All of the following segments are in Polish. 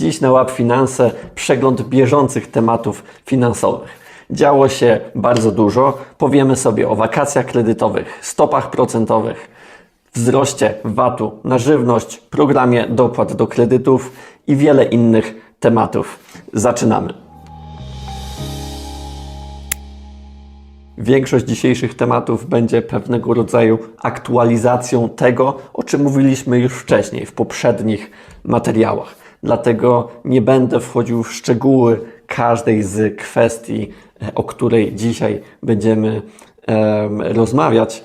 Dziś na Łap Finanse przegląd bieżących tematów finansowych. Działo się bardzo dużo. Powiemy sobie o wakacjach kredytowych, stopach procentowych, wzroście VAT-u na żywność, programie dopłat do kredytów i wiele innych tematów. Zaczynamy. Większość dzisiejszych tematów będzie pewnego rodzaju aktualizacją tego, o czym mówiliśmy już wcześniej w poprzednich materiałach. Dlatego nie będę wchodził w szczegóły każdej z kwestii, o której dzisiaj będziemy em, rozmawiać.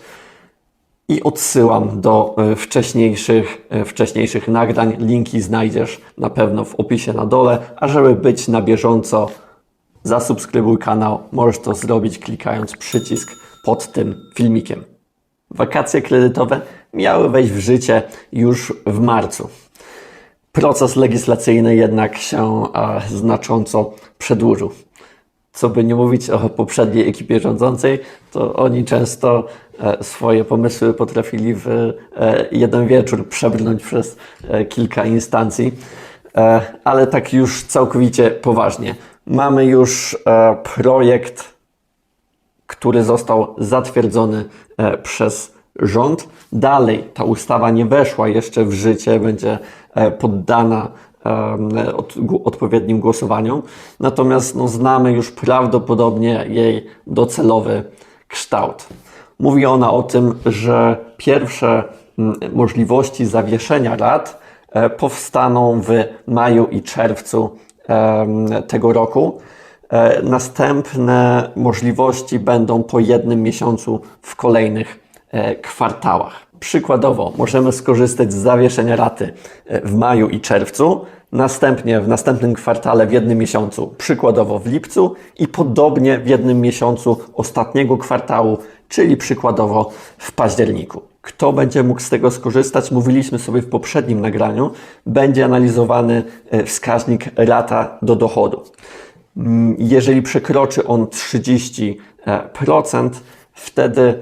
I odsyłam do e, wcześniejszych, e, wcześniejszych nagrań. Linki znajdziesz na pewno w opisie na dole. A żeby być na bieżąco, zasubskrybuj kanał. Możesz to zrobić klikając przycisk pod tym filmikiem. Wakacje kredytowe miały wejść w życie już w marcu. Proces legislacyjny jednak się e, znacząco przedłużył. Co by nie mówić o poprzedniej ekipie rządzącej, to oni często e, swoje pomysły potrafili w e, jeden wieczór przebrnąć przez kilka instancji. Ale tak już całkowicie poważnie. Mamy już projekt który został zatwierdzony przez rząd. Dalej ta ustawa nie weszła jeszcze w życie, będzie e, poddana od, odpowiednim głosowaniom. Natomiast no, znamy już prawdopodobnie jej docelowy kształt. Mówi ona o tym, że pierwsze możliwości zawieszenia rat e, powstaną w maju i czerwcu tego roku. E, Następne możliwości będą po jednym miesiącu w kolejnych kwartałach. Przykładowo, możemy skorzystać z zawieszenia raty e, w maju i czerwcu, następnie w następnym kwartale w jednym miesiącu, przykładowo w lipcu i podobnie w jednym miesiącu ostatniego kwartału, czyli przykładowo w październiku. Kto będzie mógł z tego skorzystać? Mówiliśmy sobie w poprzednim nagraniu. Będzie analizowany e, wskaźnik rata do dochodu. Mm, Jeżeli przekroczy on 30%, wtedy e,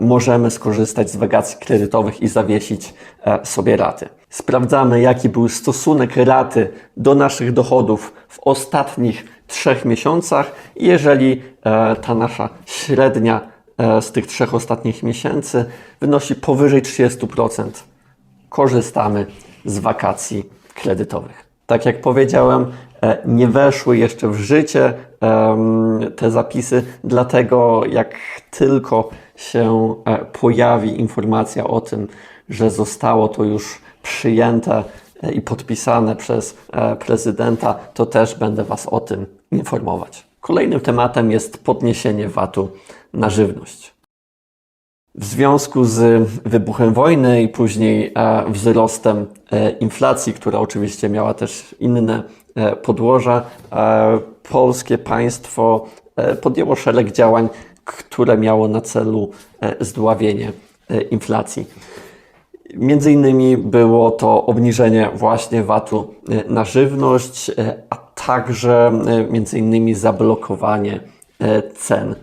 możemy skorzystać z wakacji kredytowych i zawiesić e, sobie raty. Sprawdzamy, jaki był stosunek raty do naszych dochodów w ostatnich trzech miesiącach. Jeżeli e, ta nasza średnia e, z tych trzech ostatnich miesięcy wynosi powyżej 30%, korzystamy z wakacji kredytowych. Tak jak powiedziałem, e, nie weszły jeszcze w życie te zapisy, dlatego jak tylko się e, pojawi informacja o tym, że zostało to już przyjęte e, i podpisane przez e, prezydenta, to też będę Was o tym informować. Kolejnym tematem jest podniesienie VAT-u na żywność. W związku z wybuchem wojny i później wzrostem inflacji, która oczywiście miała też inne podłoża, e, polskie państwo e, podjęło szereg działań, które miało na celu e, zdławienie inflacji. Między innymi było to obniżenie właśnie VAT-u na żywność, a także między innymi zablokowanie cen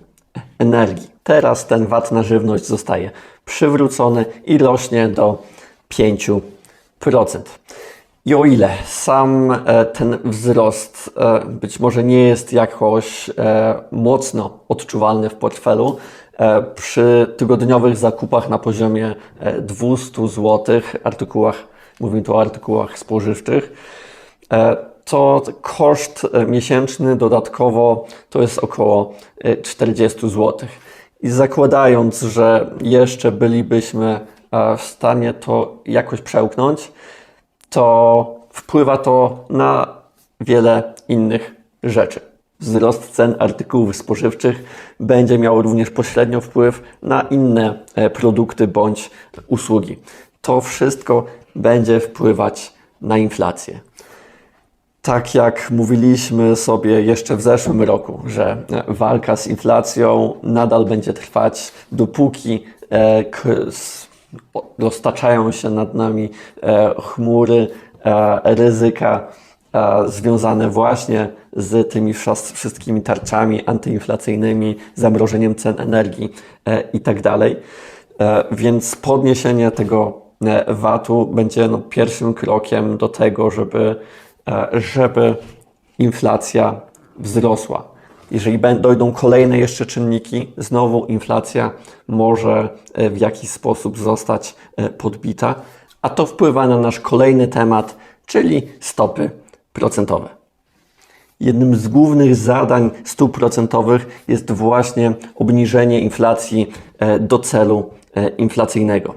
energii. Teraz ten VAT na żywność zostaje przywrócony i rośnie do 5%. I o ile sam e, ten wzrost e, być może nie jest jakoś e, mocno odczuwalny w portfelu, przy tygodniowych zakupach na poziomie e, 200 zł, artykułach, mówimy tu o artykułach spożywczych, to koszt miesięczny dodatkowo to jest około e, 40 zł. I zakładając, że jeszcze bylibyśmy w stanie to jakoś przełknąć, to wpływa to na wiele innych rzeczy. Wzrost cen artykułów spożywczych będzie miał również pośrednio wpływ na inne e, produkty bądź usługi. To wszystko będzie wpływać na inflację. Tak jak mówiliśmy sobie jeszcze w zeszłym roku, że e, walka z inflacją nadal będzie trwać, dopóki e, roztaczają się nad nami e, chmury e, ryzyka e, związane właśnie z tymi wszystkimi tarczami antyinflacyjnymi, zamrożeniem cen energii e, i tak Więc podniesienie tego VAT-u będzie no, pierwszym krokiem do tego, żeby żeby inflacja wzrosła. Jeżeli dojdą kolejne jeszcze czynniki, znowu inflacja może e, w jakiś sposób zostać e, podbita, a to wpływa na nasz kolejny temat, czyli stopy procentowe. Jednym z głównych zadań stóp procentowych jest właśnie obniżenie inflacji e, do celu inflacyjnego.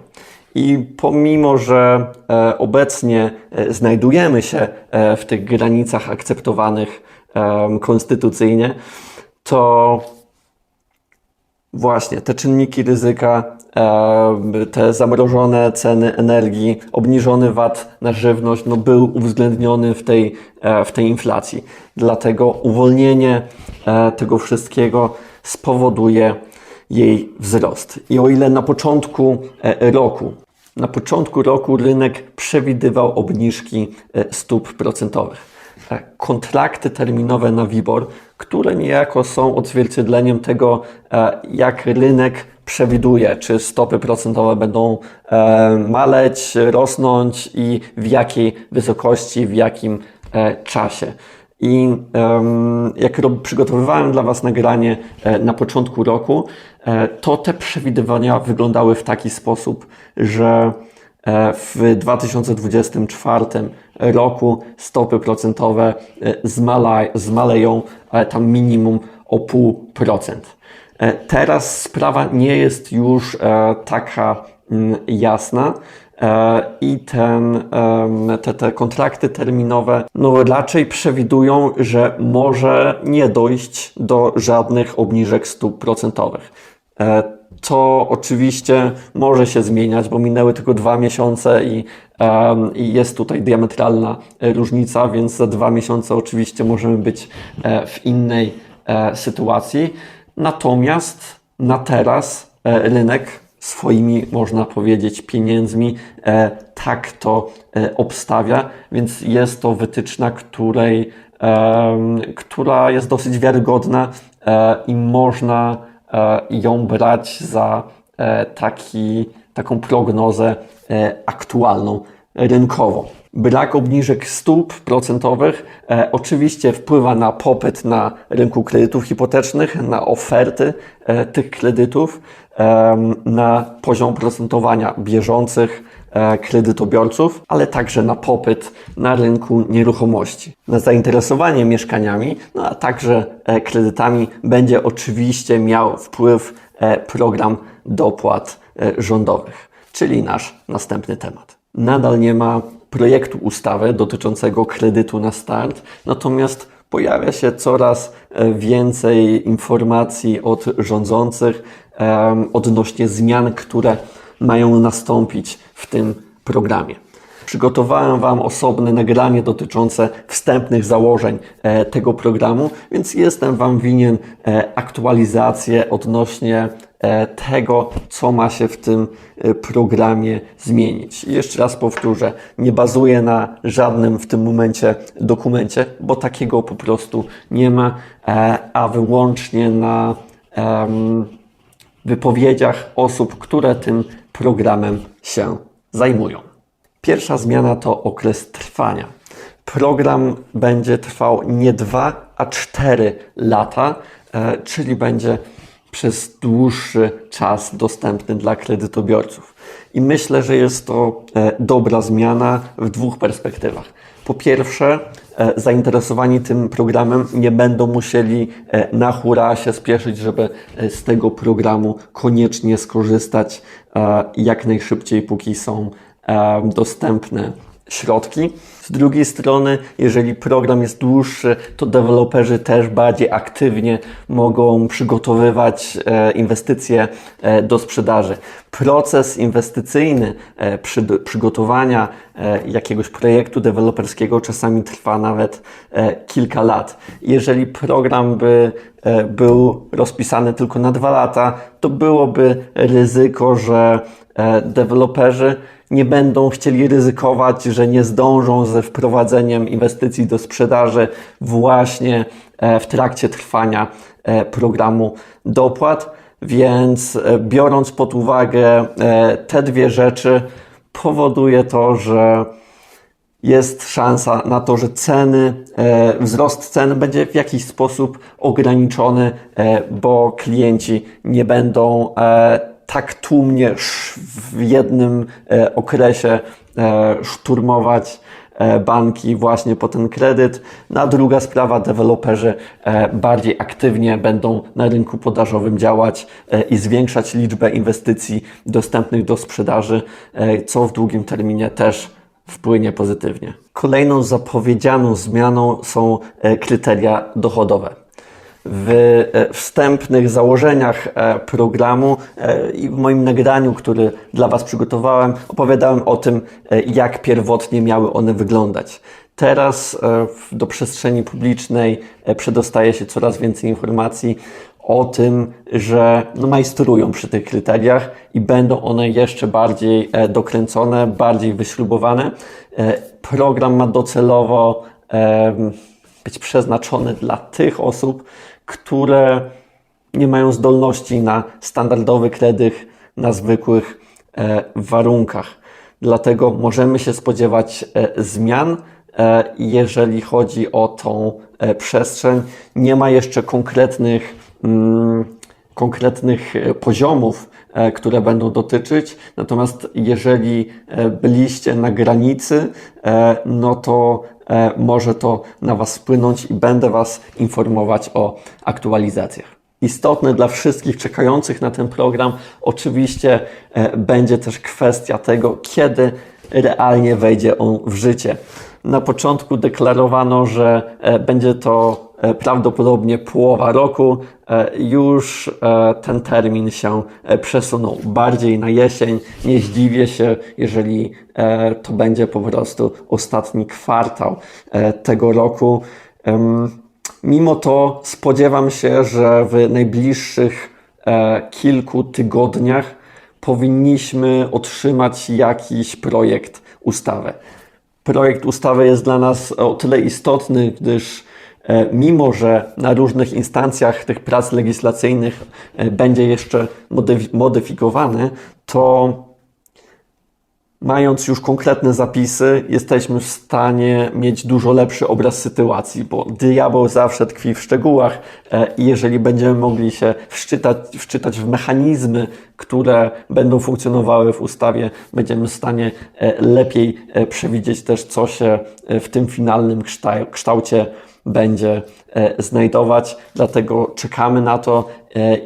I pomimo, że obecnie znajdujemy się w tych granicach akceptowanych konstytucyjnie, to Właśnie, te czynniki ryzyka, te zamrożone ceny energii, obniżony VAT na żywność, no był uwzględniony w tej, e, w tej inflacji. Dlatego uwolnienie e, tego wszystkiego spowoduje jej wzrost. I o ile na początku e, roku, na początku roku rynek przewidywał obniżki stóp procentowych, e, kontrakty terminowe na WIBOR, które niejako są odzwierciedleniem tego, e, jak rynek przewiduje, czy stopy procentowe będą e, maleć, rosnąć i w jakiej wysokości, w jakim e, czasie. I jak przygotowywałem dla Was nagranie na początku roku, to te przewidywania wyglądały w taki sposób, że w 2024 roku stopy procentowe e, zmala, zmaleją ale tam minimum o 0,5%. E, Teraz sprawa nie jest już e, taka mm, jasna i ten, te, te kontrakty terminowe no raczej przewidują, że może nie dojść do żadnych obniżek stóp procentowych. To oczywiście może się zmieniać, bo minęły tylko dwa miesiące i, em, i jest tutaj diametralna różnica, więc za dwa miesiące oczywiście możemy być e, w innej e, sytuacji. Natomiast na teraz e, rynek swoimi, można powiedzieć, pieniędzmi tak to obstawia, więc jest to wytyczna, której, która jest dosyć wiarygodna i można ją brać za e, taki, taką prognozę e, aktualną rynkową. Brak obniżek stóp procentowych e, oczywiście wpływa na popyt na rynku kredytów hipotecznych, na oferty e, tych kredytów, em, na poziom procentowania bieżących e, kredytobiorców, ale także na popyt na rynku nieruchomości. Na zainteresowanie mieszkaniami, no a także e, kredytami będzie oczywiście miał wpływ e, program dopłat e, rządowych, czyli nasz następny temat. Nadal nie ma projektu ustawy dotyczącego kredytu na start, natomiast pojawia się coraz e, więcej informacji od rządzących odnośnie zmian, które mają nastąpić w tym programie. Przygotowałem Wam osobne nagranie dotyczące wstępnych założeń e, tego programu, więc jestem Wam winien e, aktualizację odnośnie e, tego, co ma się w tym programie zmienić. Jeszcze raz powtórzę, nie bazuję na żadnym w tym momencie dokumencie, bo takiego po prostu nie ma, a wyłącznie na wypowiedziach osób, które tym programem się zajmują. Pierwsza zmiana to okres trwania. Program będzie trwał nie dwa, a cztery lata, e, czyli będzie przez dłuższy czas dostępny dla kredytobiorców. I myślę, że jest to e, dobra zmiana w dwóch perspektywach. Po pierwsze, zainteresowani tym programem nie będą musieli e, na hura się spieszyć, żeby e, z tego programu koniecznie skorzystać e, jak najszybciej, póki są e, dostępne środki. Z drugiej strony, jeżeli program jest dłuższy, to deweloperzy też bardziej aktywnie mogą przygotowywać e, inwestycje e, do sprzedaży. Proces inwestycyjny e, przy, przygotowania jakiegoś projektu deweloperskiego czasami trwa nawet kilka lat. Jeżeli program by był rozpisany tylko na dwa lata, to byłoby ryzyko, że deweloperzy nie będą chcieli ryzykować, że nie zdążą ze wprowadzeniem inwestycji do sprzedaży właśnie e, w trakcie trwania e, programu dopłat. Więc e, biorąc pod uwagę te dwie rzeczy, powoduje to, że jest szansa na to, że ceny, wzrost cen będzie w jakiś sposób ograniczony, bo klienci nie będą tak tłumnie w jednym e, okresie e, szturmować e, banki właśnie po ten kredyt. Na druga sprawa, deweloperzy bardziej aktywnie będą na rynku podażowym działać i zwiększać liczbę inwestycji dostępnych do sprzedaży, co w długim terminie też wpłynie pozytywnie. Kolejną zapowiedzianą zmianą są kryteria dochodowe. W e, wstępnych założeniach e, programu e, i w moim nagraniu, który dla Was przygotowałem, opowiadałem o tym, jak pierwotnie miały one wyglądać. Teraz do przestrzeni publicznej przedostaje się coraz więcej informacji o tym, że no, majstrują przy tych kryteriach i będą one jeszcze bardziej dokręcone, bardziej wyśrubowane. Program ma docelowo być przeznaczony dla tych osób, które nie mają zdolności na standardowy kredyt na zwykłych e, warunkach. Dlatego możemy się spodziewać e, zmian, e, jeżeli chodzi o tą przestrzeń. Nie ma jeszcze konkretnych, mm, konkretnych poziomów, które będą dotyczyć. Natomiast jeżeli byliście na granicy, no to może to na Was wpłynąć i będę Was informować o aktualizacjach. Istotne dla wszystkich czekających na ten program, oczywiście e, będzie też kwestia tego, kiedy realnie wejdzie on w życie. Na początku deklarowano, że e, będzie to e, prawdopodobnie połowa roku. E, Już ten termin się przesunął bardziej na jesień. Nie zdziwię się, jeżeli to będzie po prostu ostatni kwartał tego roku. Mimo to spodziewam się, że w najbliższych kilku tygodniach powinniśmy otrzymać jakiś projekt ustawy. Projekt ustawy jest dla nas o tyle istotny, gdyż e, mimo, że na różnych instancjach tych prac legislacyjnych e, będzie jeszcze modyf- modyfikowany, to mając już konkretne zapisy, jesteśmy w stanie mieć dużo lepszy obraz sytuacji, bo diabeł zawsze tkwi w szczegółach e, i jeżeli będziemy mogli się wczytać, wczytać w mechanizmy, które będą funkcjonowały w ustawie, będziemy w stanie e, lepiej e, przewidzieć też, co się w tym finalnym kształ- kształcie będzie znajdować. Dlatego czekamy na to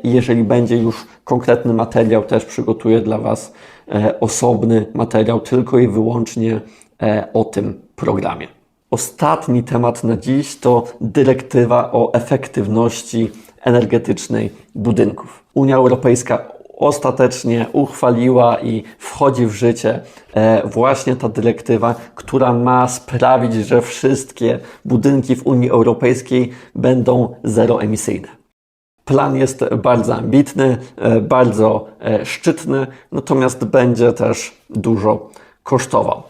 i jeżeli będzie już konkretny materiał, też przygotuję dla Was osobny materiał tylko i wyłącznie e, o tym programie. Ostatni temat na dziś to dyrektywa o efektywności energetycznej budynków. Unia Europejska ostatecznie uchwaliła i wchodzi w życie e, właśnie ta dyrektywa, która ma sprawić, że wszystkie budynki w Unii Europejskiej będą zeroemisyjne. Plan jest bardzo ambitny, e, bardzo e, szczytny, natomiast będzie też dużo kosztował.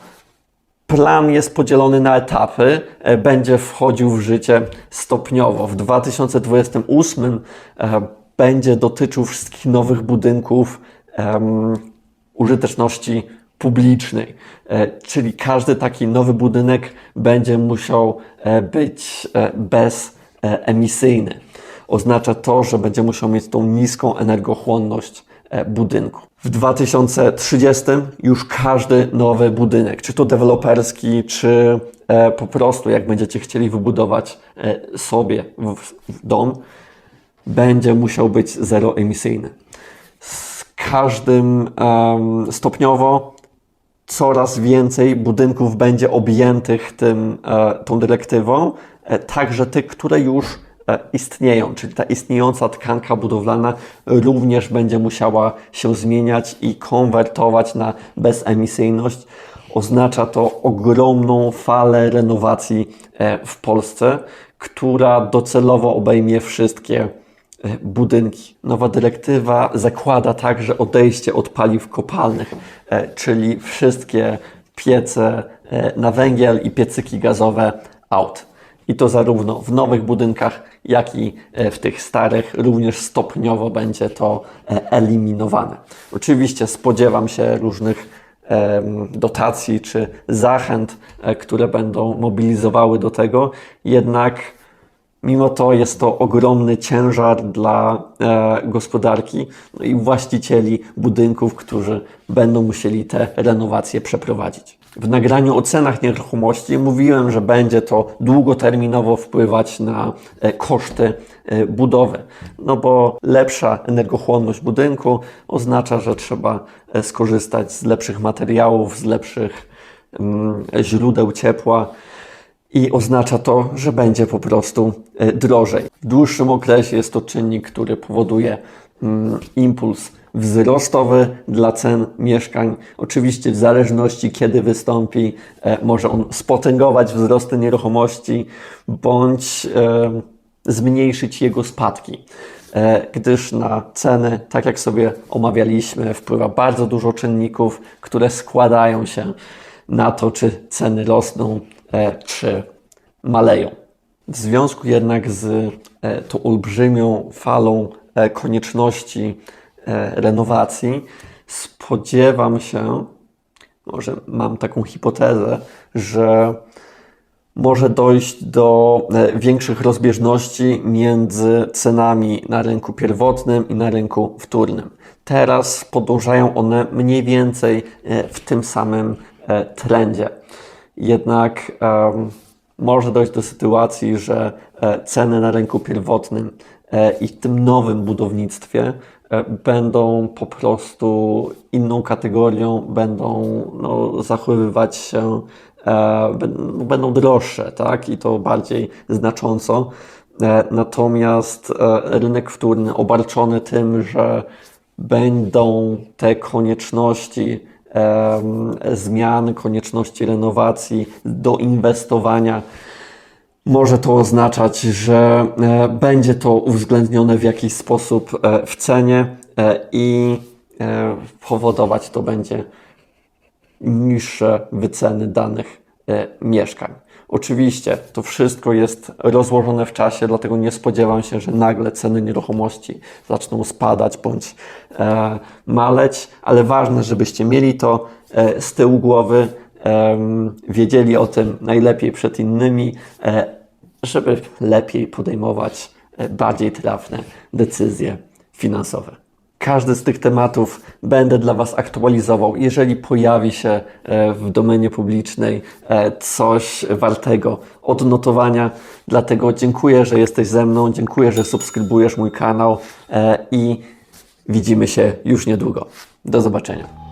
Plan jest podzielony na etapy, e, będzie wchodził w życie stopniowo. W 2028 e, będzie dotyczył wszystkich nowych budynków em, użyteczności publicznej, czyli każdy taki nowy budynek będzie musiał być bezemisyjny. Oznacza to, że będzie musiał mieć tą niską energochłonność e, budynku. W 2030 już każdy nowy budynek, czy to deweloperski, czy e, po prostu jak będziecie chcieli wybudować e, sobie dom, będzie musiał być zeroemisyjny. Z każdym em, stopniowo coraz więcej budynków będzie objętych tym, tą dyrektywą, także tych, które już istnieją, czyli ta istniejąca tkanka budowlana również będzie musiała się zmieniać i konwertować na bezemisyjność. Oznacza to ogromną falę renowacji e, w Polsce, która docelowo obejmie wszystkie e, budynki. Nowa dyrektywa zakłada także odejście od paliw kopalnych, e, czyli wszystkie piece e, na węgiel i piecyki gazowe out. I to zarówno w nowych budynkach, jak i e, w tych starych również stopniowo będzie to e, eliminowane. Oczywiście spodziewam się różnych dotacji czy zachęt, e, które będą mobilizowały do tego. Jednak Mimo to jest to ogromny ciężar dla e, gospodarki no i właścicieli budynków, którzy będą musieli te renowacje przeprowadzić. W nagraniu o cenach nieruchomości mówiłem, że będzie to długoterminowo wpływać na e, koszty e, budowy, no bo lepsza energochłonność budynku oznacza, że trzeba e, skorzystać z lepszych materiałów, z lepszych mm, źródeł ciepła i oznacza to, że będzie po prostu e, drożej. W dłuższym okresie jest to czynnik, który powoduje mm, impuls wzrostowy dla cen mieszkań. Oczywiście w zależności kiedy wystąpi, e, może on spotęgować wzrosty nieruchomości bądź e, zmniejszyć jego spadki. Gdyż na ceny, tak jak sobie omawialiśmy, wpływa bardzo dużo czynników, które składają się na to, czy ceny rosną, czy maleją. W związku jednak z e, tą olbrzymią falą e, konieczności e, renowacji, spodziewam się, może mam taką hipotezę, że może dojść do e, większych rozbieżności między cenami na rynku pierwotnym i na rynku wtórnym. Teraz podążają one mniej więcej e, w tym samym e, trendzie. Jednak może dojść do sytuacji, że e, ceny na rynku pierwotnym e, i w tym nowym budownictwie e, będą po prostu inną kategorią, będą no, zachowywać się, bę- będą droższe, tak? I to bardziej znacząco. Natomiast rynek wtórny obarczony tym, że będą te konieczności zmian, konieczności renowacji, doinwestowania. Może to oznaczać, że e, będzie to uwzględnione w jakiś sposób e, w cenie e, i powodować to będzie niższe wyceny danych mieszkań. Oczywiście to wszystko jest rozłożone w czasie, dlatego nie spodziewam się, że nagle ceny nieruchomości zaczną spadać bądź e, maleć, ale ważne, żebyście mieli to e, z tyłu głowy, em, wiedzieli o tym najlepiej przed innymi, e, żeby lepiej podejmować e, bardziej trafne decyzje finansowe. Każdy z tych tematów będę dla Was aktualizował. Jeżeli pojawi się e, w domenie publicznej e, coś wartego odnotowania, dlatego dziękuję, że jesteś ze mną, dziękuję, że subskrybujesz mój kanał e, i widzimy się już niedługo. Do zobaczenia.